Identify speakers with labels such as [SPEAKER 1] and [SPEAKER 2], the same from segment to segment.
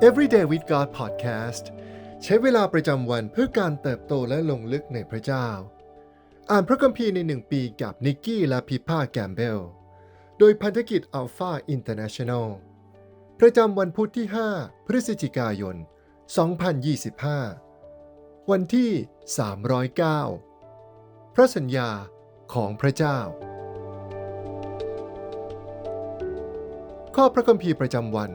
[SPEAKER 1] Everyday with God Podcast ใช้เวลาประจำวันเพื่อการเติบโตและลงลึกในพระเจ้า อ่านพระคัมภีร์ในหนึ่งปีกับนิกกี้และพิพาแกมเบล โดยพันธกิจ Alpha International ประจำวันพุธที่ 5 พฤศจิกายน 2025 วันที่ 309 พระสัญญาของพระเจ้า ข้อพระคัมภีร์ประจำวัน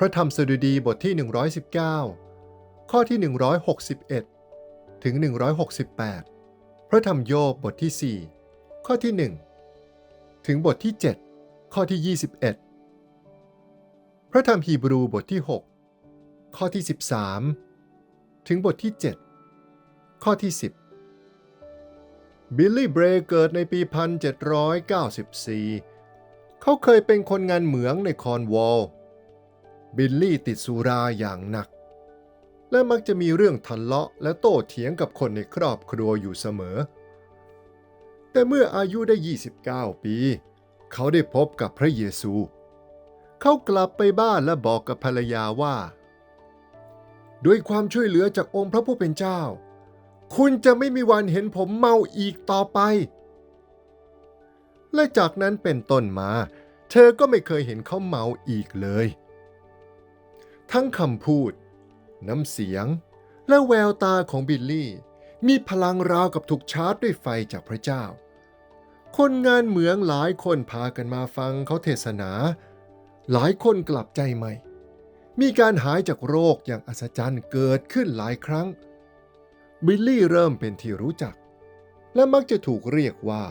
[SPEAKER 1] พระธรรมสดุดีบทที่ 119 ข้อที่ 161 ถึง 168 พระธรรมโยบบทที่ 4 ข้อที่ 1 ถึงบทที่ 7 ข้อที่ 21 พระธรรมฮีบรูบทที่ 6 ข้อที่ 13 ถึงบทที่ 7 ข้อที่ 10 บิลลี่เบรเกิดในปี 1794 เขาเคยเป็นคนงานเหมืองในคอนวอล บิลลี่ติดสุราอย่างหนัก และมักจะมีเรื่องทะเลาะและโต้เถียงกับคนในครอบครัวอยู่เสมอ แต่เมื่ออายุได้ 29 ปี เขาได้พบกับพระเยซู เขากลับไปบ้านและบอกกับภรรยาว่า ด้วยความช่วยเหลือจากองค์พระผู้เป็นเจ้า คุณจะไม่มีวันเห็นผมเมาอีกต่อไป และจากนั้นเป็นต้นมา เธอก็ไม่เคยเห็นเขาเมาอีกเลย ทั้งคำพูด น้ำเสียง และแววตาของบิลลี่ มีพลังราวกับถูกชาร์จด้วยไฟจากพระเจ้า คนงานเหมืองหลายคนพากันมาฟังเขาเทศนา หลายคนกลับใจใหม่ มีการหายจากโรคอย่างอัศจรรย์เกิดขึ้นหลายครั้ง บิลลี่เริ่มเป็นที่รู้จัก และมักจะถูกเรียกว่า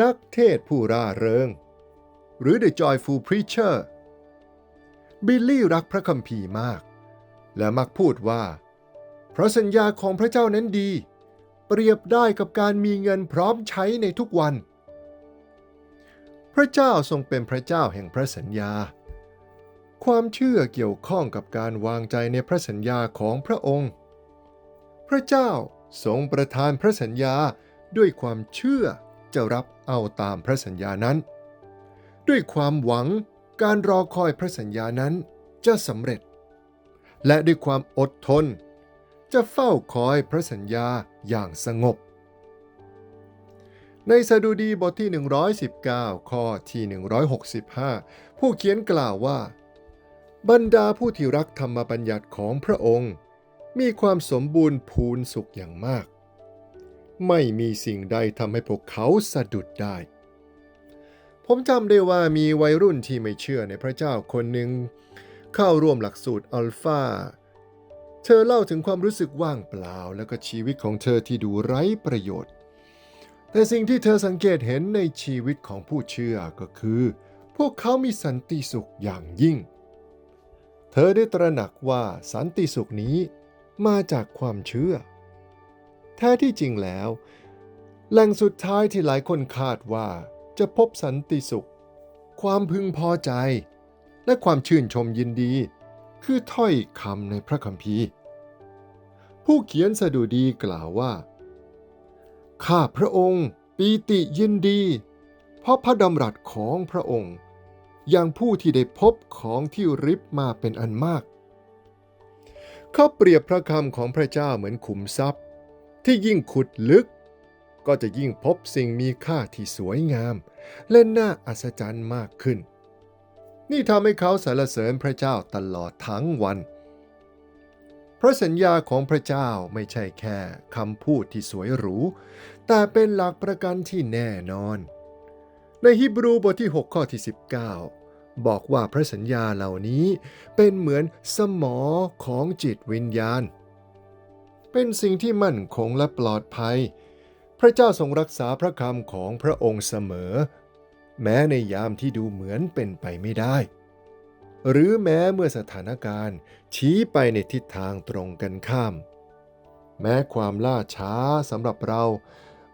[SPEAKER 1] นักเทศผู้ร่าเริง หรือ The Joyful Preacher บิลลี่รักพระคัมภีร์มาก และมักพูดว่า เพราะสัญญาของพระเจ้านั้นดี เปรียบได้กับการมีเงินพร้อมใช้ในทุกวัน พระเจ้าทรงเป็นพระเจ้าแห่งพระสัญญา ความเชื่อเกี่ยวข้องกับการวางใจในพระสัญญาของพระองค์ พระเจ้าทรงประทานพระสัญญาด้วยความเชื่อจะรับเอาตามพระสัญญานั้น ด้วยความหวัง การรอคอยพระสัญญานั้นจะสำเร็จ และด้วยความอดทน จะเฝ้าคอยพระสัญญาอย่างสงบ ในสดุดีบทที่ 119 ข้อที่ 165 ผู้เขียนกล่าวว่า บรรดาผู้ที่รักธรรมบัญญัติของพระองค์ มีความสมบูรณ์พูนสุขอย่างมาก ไม่มีสิ่งใดทำให้พวกเขาสะดุดได้ ผมจำได้ว่ามีวัยรุ่นที่ไม่เชื่อในพระเจ้าคนหนึ่งเข้าร่วมหลักสูตรอัลฟาเธอเล่าถึงความรู้สึกว่างเปล่าและก็ชีวิตของเธอที่ดูไร้ประโยชน์ แต่สิ่งที่เธอสังเกตเห็นในชีวิตของผู้เชื่อก็คือ พวกเขามีสันติสุขอย่างยิ่ง เธอได้ตระหนักว่าสันติสุขนี้มาจากความเชื่อ แท้ที่จริงแล้ว แหล่งสุดท้ายที่หลายคนคาดว่า จะพบสันติสุข ความพึงพอใจ และความชื่นชมยินดี คือถ้อยคำในพระคัมภีร์ ผู้เขียนสดุดีกล่าวว่า ข้าพระองค์ปีติยินดี เพราะพระดำรัสของพระองค์ อย่างผู้ที่ได้พบของที่ริบมาเป็นอันมากเขาเปรียบพระคำของพระเจ้าเหมือนขุมทรัพย์ ที่ยิ่งขุดลึก ก็จะยิ่งพบสิ่งมีค่าที่สวยงามและน่าอัศจรรย์มากขึ้น นี่ทำให้เขาสรรเสริญพระเจ้าตลอดทั้งวัน พระสัญญาของพระเจ้าไม่ใช่แค่คำพูดที่สวยหรู แต่เป็นหลักประกันที่แน่นอน ในฮิบรูบทที่ 6 ข้อที่ 19 บอกว่าพระสัญญาเหล่านี้เป็นเหมือนสมอของจิตวิญญาณ เป็นสิ่งที่มั่นคงและปลอดภัย พระเจ้าทรงรักษาพระคำของพระองค์เสมอ แม้ในยามที่ดูเหมือนเป็นไปไม่ได้ หรือแม้เมื่อสถานการณ์ชี้ไปในทิศทางตรงกันข้าม แม้ความล่าช้าสำหรับเรา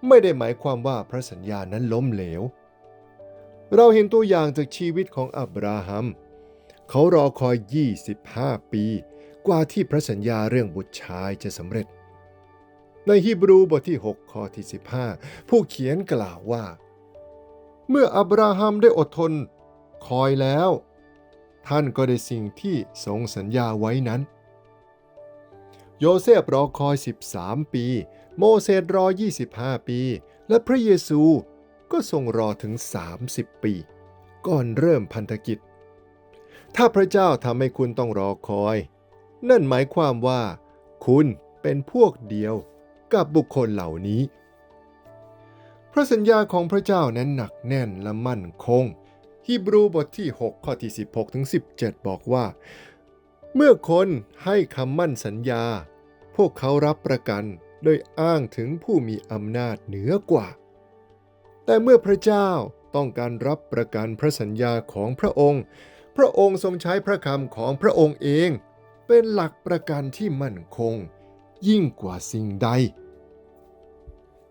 [SPEAKER 1] ไม่ได้หมายความว่าพระสัญญานั้นล้มเหลว เราเห็นตัวอย่างจากชีวิตของอับราฮัม เขารอคอย 25 ปี กว่าที่พระสัญญาเรื่องบุตรชายจะสำเร็จ ในฮีบรูบทที่ 6 ข้อที่ 15 ผู้เขียนกล่าวว่า เมื่ออับราฮัมได้อดทนคอยแล้ว ท่านก็ได้สิ่งที่ทรงสัญญาไว้นั้น โยเซฟรอคอย 13 ปี โมเสสรอ 25 ปี และพระเยซูก็ทรงรอถึง 30 ปี ก่อนเริ่มพันธกิจ ถ้าพระเจ้าทำให้คุณต้องรอคอย นั่นหมายความว่า คุณเป็นพวกเดียว กับบุคคลเหล่านี้ พระสัญญาของพระเจ้านั้นหนักแน่นและมั่นคง ฮีบรูบทที่ 6 ข้อที่ 16ถึง17 บอกว่า เมื่อคนให้คำมั่นสัญญา พวกเขารับประกันโดยอ้างถึงผู้มีอำนาจเหนือกว่า แต่เมื่อพระเจ้าต้องการรับประกันพระสัญญาของพระองค์ พระองค์ทรงใช้พระคำของพระองค์เอง เป็นหลักประกันที่มั่นคง ยิ่งกว่าสิ่งใด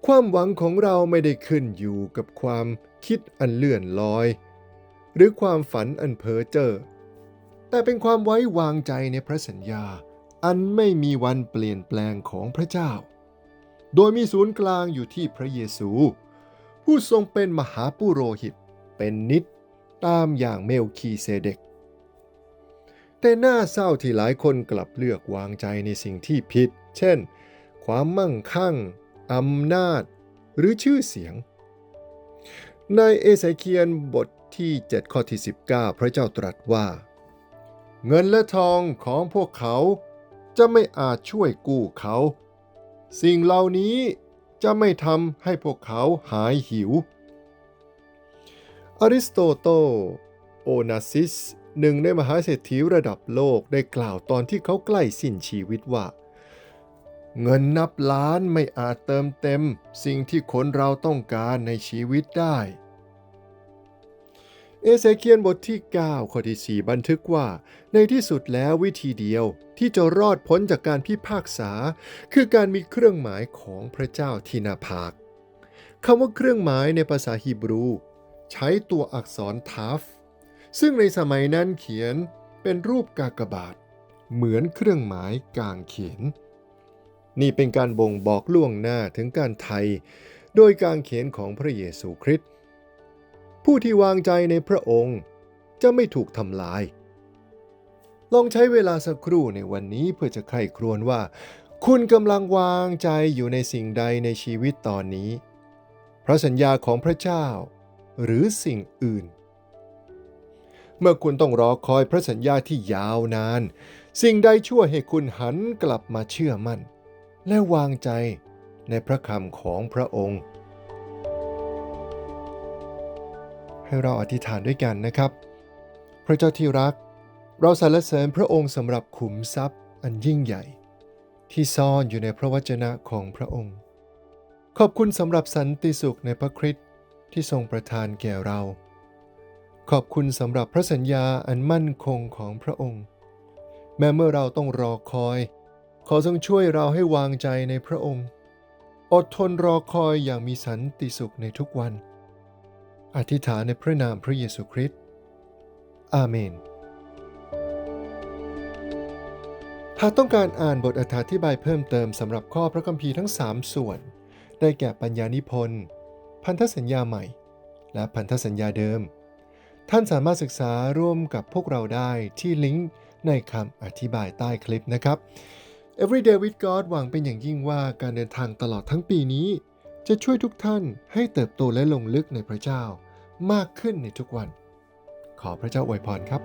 [SPEAKER 1] ความหวังของเราไม่ได้ขึ้นอยู่กับความคิดอันเลื่อนลอย หรือความฝันอันเพ้อเจ้อแต่เป็นความไว้วางใจในพระสัญญา อันไม่มีวันเปลี่ยนแปลงของพระเจ้า โดยมีศูนย์กลางอยู่ที่พระเยซู ผู้ทรงเป็นมหาปุโรหิตเป็นนิดตามอย่างเมลคีเซเดก แต่น่าเศร้าที่หลายคนกลับเลือกวางใจในสิ่งที่ผิด เช่น ความมั่งคั่งอำนาจ หรือชื่อเสียง ในเอสเคียนบทที่ 7 ข้อที่ 19 พระเจ้าตรัสว่า เงินและทองของพวกเขาจะไม่อาจช่วยกู้เขา สิ่งเหล่านี้จะไม่ทำให้พวกเขาหายหิว อริสโตโต โอนาซิส หนึ่งในมหาเศรษฐีระดับโลกได้กล่าวตอนที่เขาใกล้สิ้นชีวิตว่า เงินนับล้านไม่อาจเติมเต็ม สิ่งที่คนเราต้องการในชีวิตได้ เอเสเคียนบทที่ 9 ข้อที่ 4 บันทึกว่า ในที่สุดแล้ววิธีเดียวที่จะรอดพ้นจากการพิพากษา คือการมีเครื่องหมายของพระเจ้าที่นาผากคำว่าเครื่องหมายในภาษาฮีบรู ใช้ตัวอักษรทัฟ ซึ่งในสมัยนั้นเขียนเป็นรูปกากบาท เหมือนเครื่องหมายกางเขน นี่เป็นการบ่งบอกล่วงหน้าถึงการไทย โดยการเขียนของพระเยซูคริสต์ผู้ที่วางใจในพระองค์จะไม่ถูกทำลาย ลองใช้เวลาสักครู่ในวันนี้เพื่อจะใคร่ครวญว่า คุณกำลังวางใจอยู่ในสิ่งใดในชีวิตตอนนี้ พระสัญญาของพระเจ้า หรือสิ่งอื่น เมื่อคุณต้องรอคอยพระสัญญาที่ยาวนาน สิ่งใดช่วยให้คุณหันกลับมาเชื่อมั่น และวางใจในพระคำของพระองค์ ให้เราอธิษฐานด้วยกันนะครับ พระเจ้าที่รัก เราสรรเสริญพระองค์สำหรับขุมทรัพย์อันยิ่งใหญ่ ที่ซ่อนอยู่ในพระวจนะของพระองค์ ขอบคุณสำหรับสันติสุขในพระคริสต์ที่ทรงประทานแก่เรา ขอบคุณสำหรับพระสัญญาอันมั่นคงของพระองค์ แม้เมื่อเราต้องรอคอย ขอทรงช่วยเราให้วางใจในพระองค์ อดทนรอคอยอย่างมีสันติสุขในทุกวัน อธิษฐานในพระนามพระเยซูคริสต์ อาเมน หากต้องการอ่านบทอธิบายเพิ่มเติมสำหรับข้อพระคัมภีร์ทั้ง 3 ส่วน ได้แก่ปัญญานิพนธ์ พันธสัญญาใหม่ และพันธสัญญาเดิม ท่านสามารถศึกษาร่วมกับพวกเราได้ที่ลิงก์ในคำอธิบายใต้คลิปนะครับ Everyday with God หวังเป็นอย่างยิ่งว่าการเดินทางตลอดทั้งปีนี้ จะช่วยทุกท่านให้เติบโตและลงลึกในพระเจ้ามากขึ้นในทุกวัน ขอพระเจ้าอวยพรครับ